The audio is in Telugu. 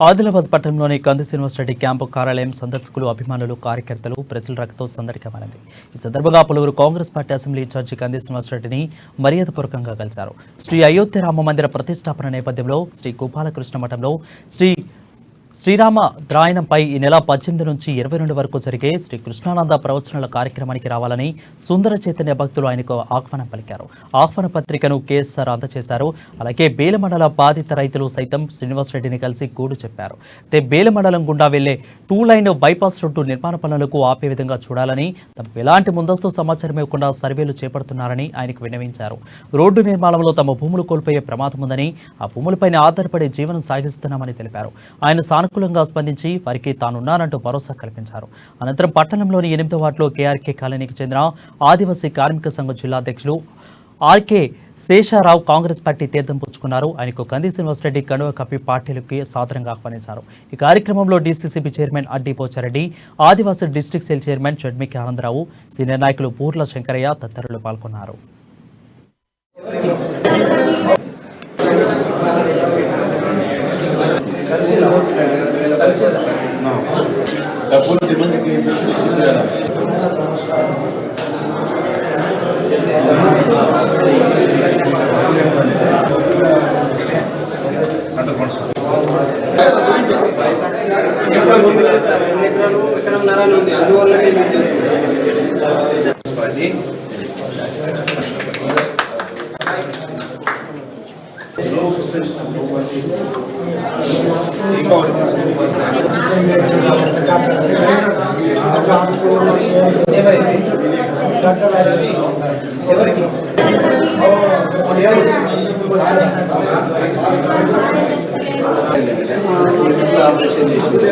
ఆదిలాబాద్ పట్టణంలోని కంది శ్రీనివాసరెడ్డి క్యాంపు కార్యాలయం సందర్శకులు అభిమానులు కార్యకర్తలు ప్రజల రకతో సందడికమైనది ఈ సందర్భంగా పలువురు కాంగ్రెస్ పార్టీ అసెంబ్లీ ఇన్ఛార్జి కంది శ్రీనివాసరెడ్డిని మర్యాదపూర్వకంగా కలిశారు. శ్రీ అయోధ్య రామ మందిర ప్రతిష్టాపన నేపథ్యంలో శ్రీ గోపాలకృష్ణ మఠంలో శ్రీ శ్రీరామ ద్రాయణంపై ఈ నెల పద్దెనిమిది నుంచి ఇరవై రెండు వరకు జరిగే శ్రీ కృష్ణానంద ప్రవచనాల కార్యక్రమానికి రావాలని సుందర చైతన్య భక్తులు ఆయనకు ఆహ్వానం పలికారు. ఆహ్వాన పత్రికను కేఎస్ఆర్ అందజేశారు అలాగే బేలమండల బాధిత రైతులు సైతం శ్రీనివాసరెడ్డిని కలిసి గూడు చెప్పారు. అయితే బేలమండలం గుండా వెళ్ళే టూ లైన్ బైపాస్ రోడ్డు నిర్మాణ పనులకు ఆపే విధంగా చూడాలని తమకు ఎలాంటి ముందస్తు సమాచారం ఇవ్వకుండా సర్వేలు చేపడుతున్నారని ఆయనకు విన్నవించారు. రోడ్డు నిర్మాణంలో తమ భూములు కోల్పోయే ప్రమాదం ఉందని ఆ భూములపైన ఆధారపడి జీవనం సాగిస్తున్నామని తెలిపారు. ఆయన సానుకూలంగా స్పందించి వారికి తానున్నానంటూ భరోసా కల్పించారు. అనంతరం పట్టణంలోని ఎనిమిదో వార్డులో కేఆర్కే కాలనీకి చెందిన ఆదివాసీ కార్మిక సంఘం జిల్లా అధ్యక్షులు ఆర్కే శేషారావు కాంగ్రెస్ పార్టీ తీర్థం పుచ్చుకున్నారు. ఆయనకు కంది శ్రీనివాసరెడ్డి కనువ కప్పి పార్టీలకి సాదరంగా ఆహ్వానించారు. ఈ కార్యక్రమంలో DCCB chairman Addi Pochareddy Adivasi district cell chairman Shadmiki Anandarao senior నాయకులు పూర్ల శంకరయ్య తదితరులు పాల్గొన్నారు. থেকে বেশি তুলে Thank you. ఎవరికి? ఆపరేషన్ చేసింది